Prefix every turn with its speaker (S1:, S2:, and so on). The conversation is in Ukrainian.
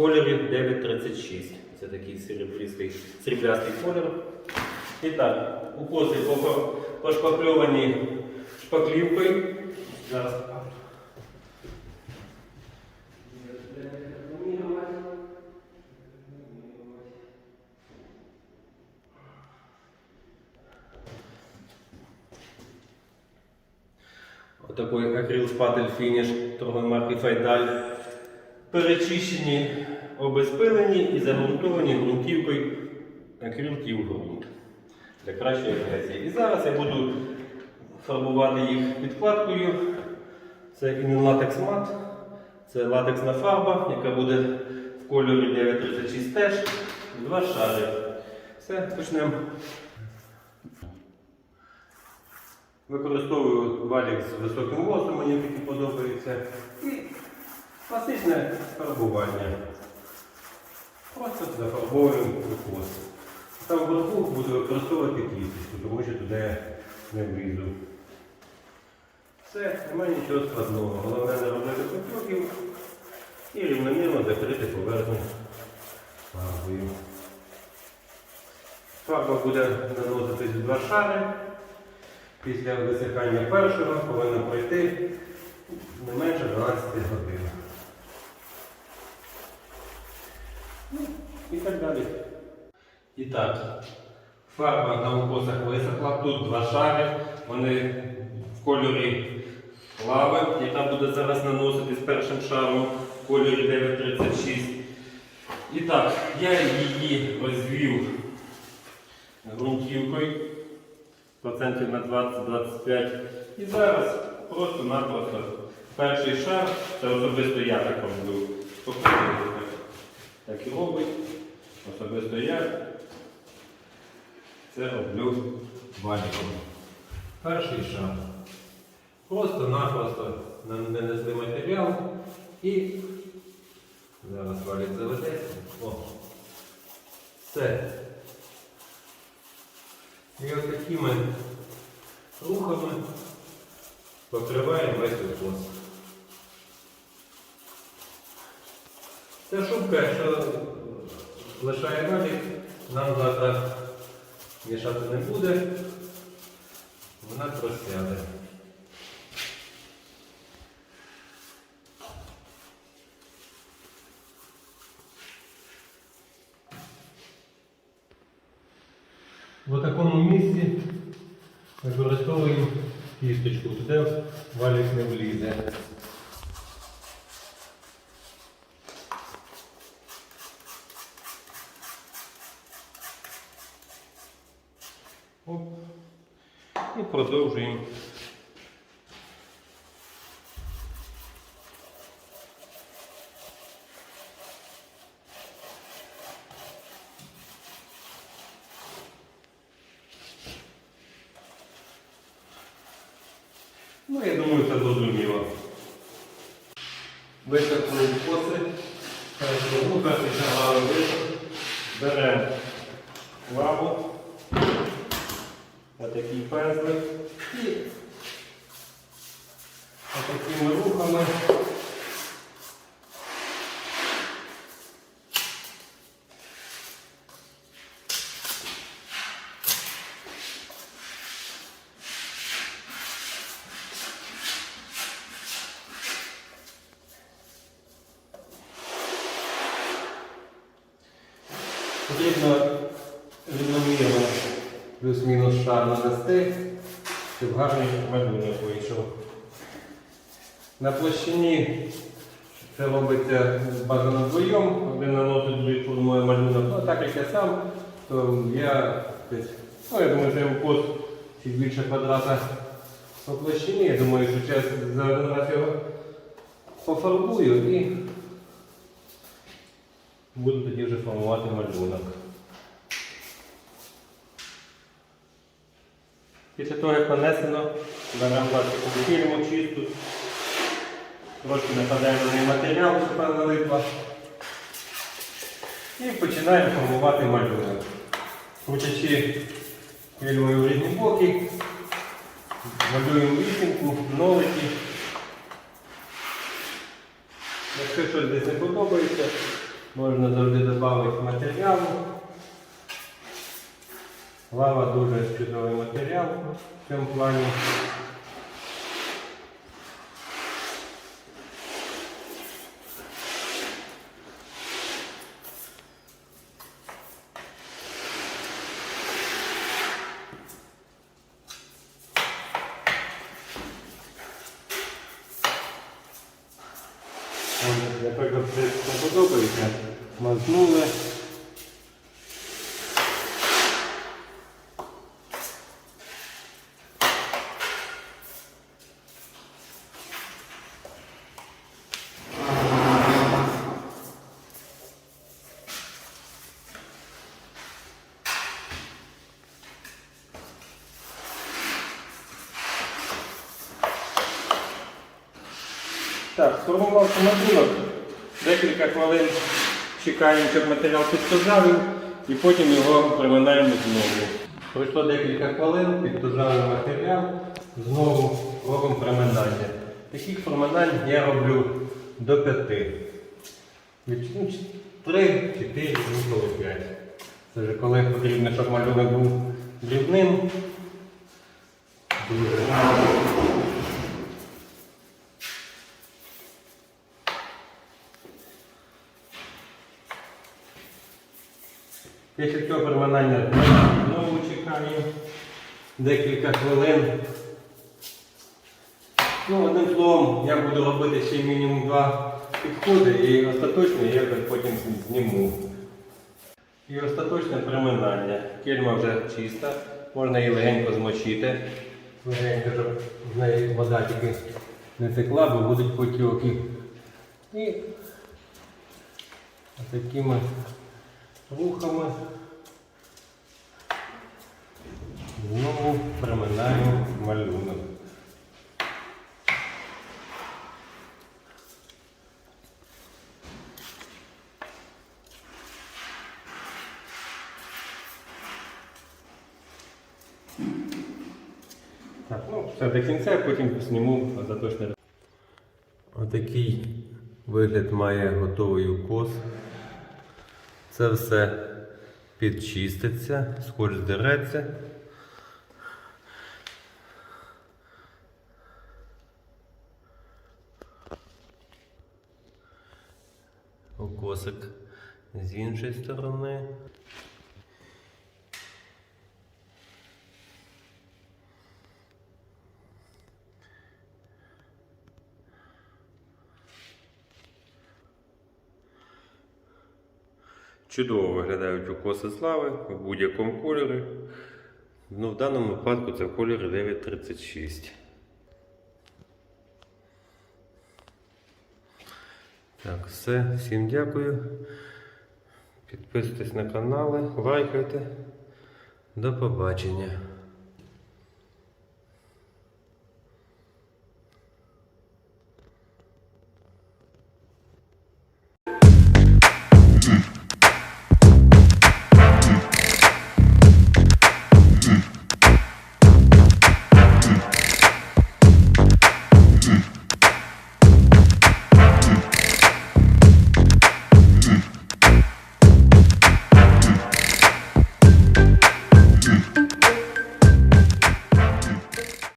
S1: кольорі 936. Це такий серебристий сріблястий колір. І так, укоси пофа- пошпакльовані шпаклівкою. Зараз. Отакий акрил шпатель фініш торгової марки Файдаль. Перечищені, обезпилені і загрунтовані ґрунтівкою акрил тів ґрунт для кращої агресії. І зараз я буду фарбувати їх підкладкою. Це інлатекс мат, це латексна фарба, яка буде в кольорі 936 теж. Два шари. Все, почнемо. Використовую валік з високим лосом, мені такі подобається. І класичне фарбування. Просто зафарбовуємо кокос. Там вверху буду використовувати кісточку, тому що туди не влізу. Все, немає нічого складного. Головне не робити потоків і рівномірно закрити поверхню фарбою. Фарба буде наноситись в два шари. Після висихання першого повинно пройти не менше 12 годин. І так далі. І так, фарба на укосах висохла. Тут два шари. Вони в кольорі лави, яка буде зараз наноситись першим шаром в кольорі 936. І так, я її розвів ґрунтівкою процентів на 20-25. І зараз просто-напросто перший шар, це особисто я так роблю. Спокійно так і робить. Особисто я це роблю валіком. Перший шар. Просто-напросто нанесли матеріал і зараз валік заведеться. О. Все. І ось такими рухами покриваємо весь укос. Ця шубка, якщо лишає валік, нам завтра мішати не буде, вона просяде. В такому місці використовуємо кісточку, туди валік не влізе. Ну, я думаю, це зрозуміло. Висохли коси, перший рука, піджагали висох, беремо лаву, отакий пензлик. І отакими рухами Потрібно рівномірно плюс-мінус шар нанести, щоб гарний малюнок вийшов. На площині це робиться бажано вдвоєм, один наносить другий формує малюнок. Ну, так як я сам, то я, ну, я думаю, що я укос чуть більше квадрата по площині. Я думаю, що час за один раз його пофарбую і буду тоді вже формувати малюнок. Після того, як нанесено, беремо пластикову фільму чисту, трошки накладаємо на матеріал, щоб вона налипла. І починаємо формувати малюнок. Крутячи фільмою в різні боки, малюємо вісімку, нолики. Якщо щось десь не подобається, можна завжди додати матеріалу. Лава дуже чудовий матеріал в цьому плані. Ось, не подобається. Мазнули. Так, сформував самотинок. Декілька хвилин чекаємо, щоб матеріал підтужавив і потім його приминаємо знову. Пройшло декілька хвилин, підтужали матеріал, знову робимо приминання. Таких проминань я роблю до п'яти. Три, чотири, інколи п'ять. Це вже коли потрібно, щоб малюнок був дрібним. Дуже. Після цього переминання знову чекаємо декілька хвилин. Ну, одним словом, я буду робити ще мінімум два підходи і остаточно я потім зніму. І остаточне приминання. Кельма вже чиста, можна її легенько змочити. Легенько, щоб з неї вода тільки не текла, бо будуть потіки. І такими рухами знову проминаю малюнок. Так, ну, все до кінця, потім зніму остаточне. Отакий вигляд має готовий укос. Це все підчиститься, скотч здереться. косик з іншої сторони. Чудово виглядають укоси слави в будь-якому кольорі. Ну, в даному випадку це в кольорі 936. Так, все. Всім дякую. Підписуйтесь на канали, лайкайте. До побачення.